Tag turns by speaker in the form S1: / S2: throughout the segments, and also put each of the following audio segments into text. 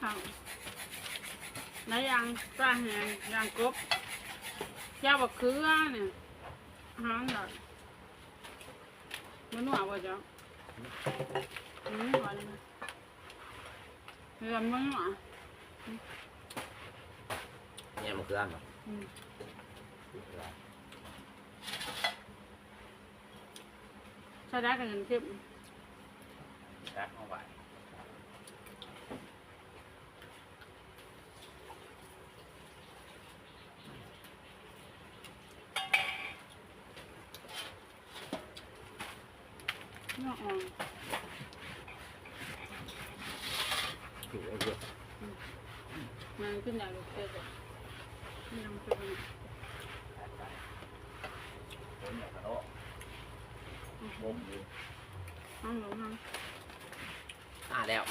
S1: ค่ะนายยางปลาแหงยางกบยาบักเคือเนี่ยหางหน่อยมันหนวบ่จ๊ะอืมหวานนะเรือมันหนว
S2: เนี่ยมันคืออันเนาะ
S1: อืมใช้ได้กับเงินเก็บ
S2: แซ่บเอาไว้
S1: เนาะอ่อน
S2: ถูกไอ้เหี้ย
S1: มันขึ้นอย่างลูกเสือจ้ะนี่น้ำเป็น
S2: ผมเนี่ยกระโดดผมอยู่
S1: ห้องหลงห้อง
S2: อ่าแล้ว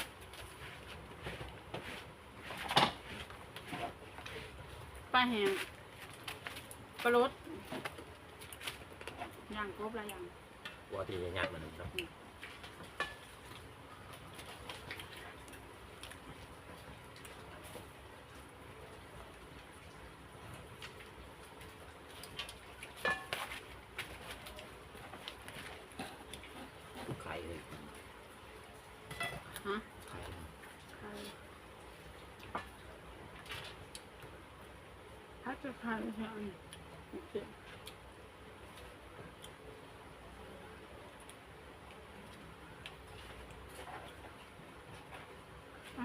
S1: ปลาแห้งปลารสย่างครบแล้วย่าง
S2: กลัวที่จะยากมันเนาะไข่เลย
S1: ฮะ
S2: ไข่
S1: ใครถ้าจะทานใช่ไห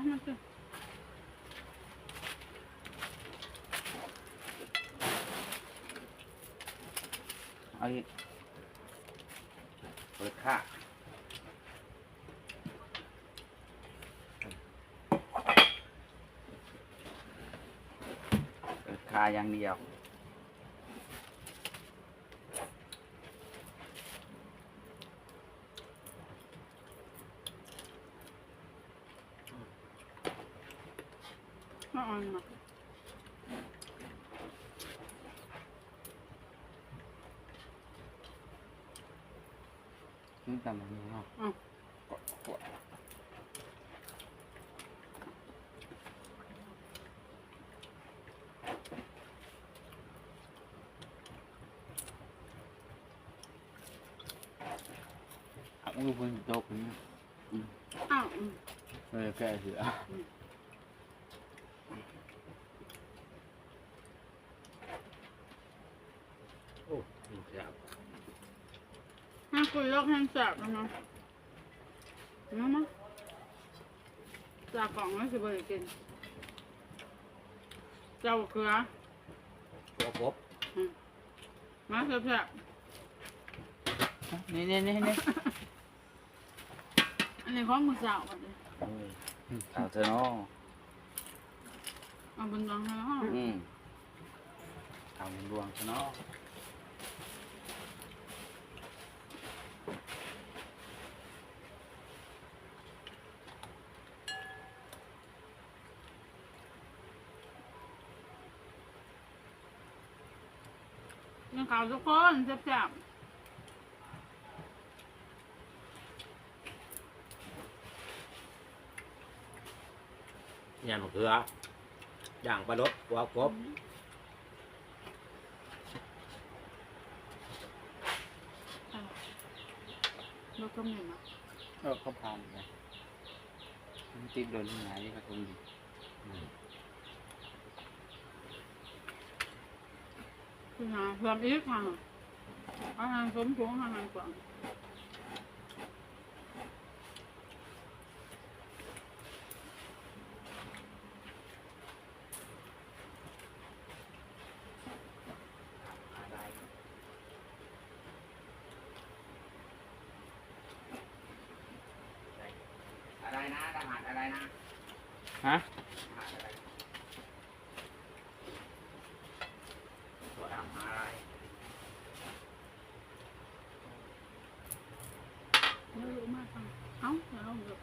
S1: มโอเคอะ
S2: เอาอีกเปิดค่าเปิดค่าอย่างเดียว
S1: มาอ่อนมา
S2: นี่ตำมันเนาะ
S1: อะ
S3: หักมือบนโต๊ะนี้
S1: อ้าวอืม
S3: เลยแก้เสือ
S2: โอ้ยแซ่บ
S1: ห้าคุยโลกแห้งแสบแล้วเนาะมามาจากกล่องแล้วสิบริกินเจ้าเกลือ
S2: ตัวครบ
S1: มาแสบ
S3: นี่นี่นี่นี่
S1: ๆอันนี้ของมือสาวก่อนเลย
S3: เอาเธอเนาะ
S1: เอาบนดังให้แล้ว
S3: อืมเอามันดวงเธอเนาะ
S1: ยังข่าวทุกคนแสบ
S2: เนี่ยมันคืออย่างปลาลดกลัวครบ
S1: ๆรถก็มีมา
S3: เออเขาผ่านไปมันติดโดนที่ไหนก็ตรงนี้
S1: คือหาเพิ่มอีกค่ะอาหารสมผงอาหารกว่าง
S2: อะไรนะทหารอะไรนะ
S3: ฮะ
S2: ทหารอะไรตัวทำอะไร
S1: ไม่รู้มากค่ะเอ้าเดี๋